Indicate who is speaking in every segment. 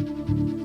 Speaker 1: thank you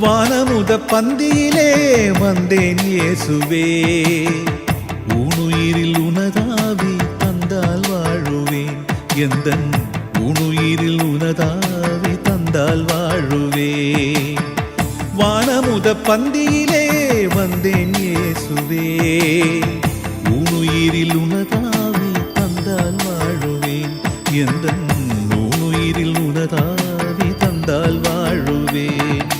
Speaker 1: வானமுத பந்தியிலே வந்தேன் இயேசுவே. உணுயிரில் உனதாவி தந்தால் வாழுவேன். எந்த உணுயிரில் உனதாவி தந்தால் வாழுவே. வானமுத பந்தியிலே வந்தேன் இயேசுவே. உணுயிரில் உனதாவி தந்தால் வாழுவேன். எந்த உணுயிரில் உனதாவி தந்தால் வாழுவேன்.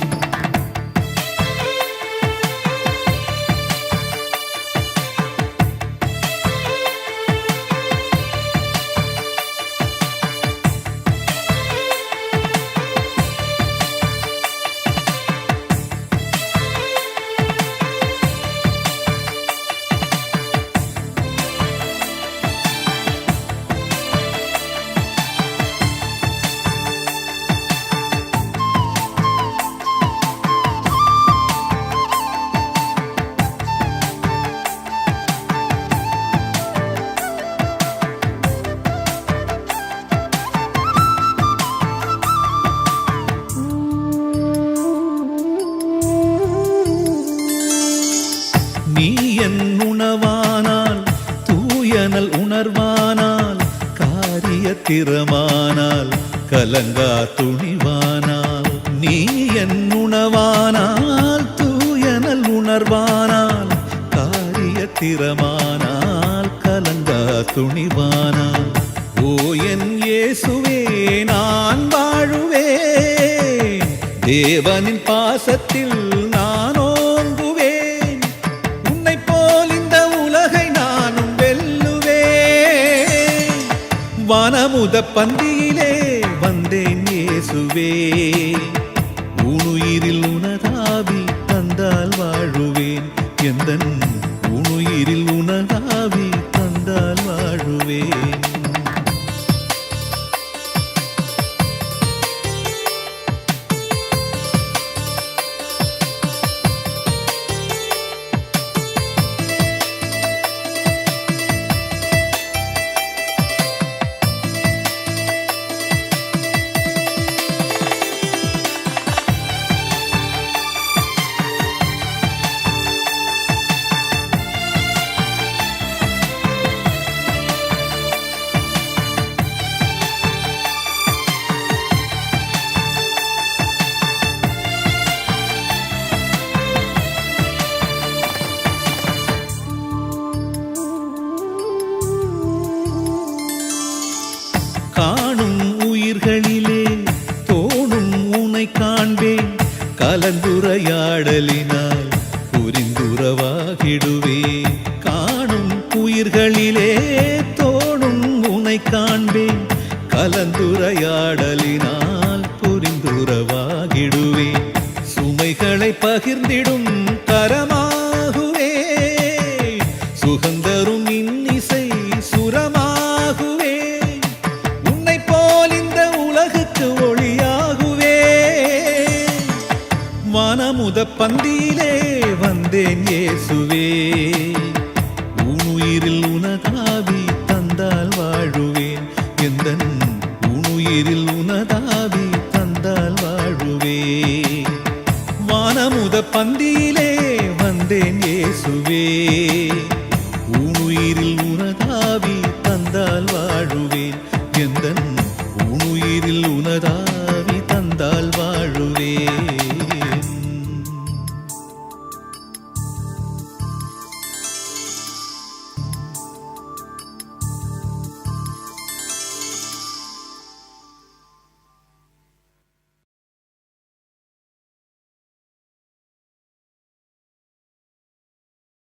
Speaker 1: காரிய திறமானால் கலங்கா துணிவானால் நீ என் உணவானால் தூயனல் உணர்வானால் காரிய திறமானால் கலங்கா துணிவானால் ஓ என் இயேசுவே நான் வாழுவேன். தேவனின் பாசத்தில் வானமுத பந்தியிலே வந்தேன் இயேசுவே. உனுயிரில் உனதாவி தந்தால் வாழுவேன். எந்தன் காணும் உயிர்களிலே தோணும் உனை காண்பேன். கலந்துரையாடலினால் புரிந்துறவாகிடுவே காணும் உயிர்களிலே தோணும் உனை காண்பேன். கலந்துரையாடலினால் புரிந்துறவாகிடுவே சுமைகளை பகிர்ந்திடும் அமுத பந்தியிலே வந்தேன் இயேசுவே. உணுயிரில் உனதாவி தந்தால் வாழுவேன். எந்த உணுயிரில் உனதாவி தந்தால் வாழுவே. வானமுத பந்தியிலே வந்தேன் இயேசுவே.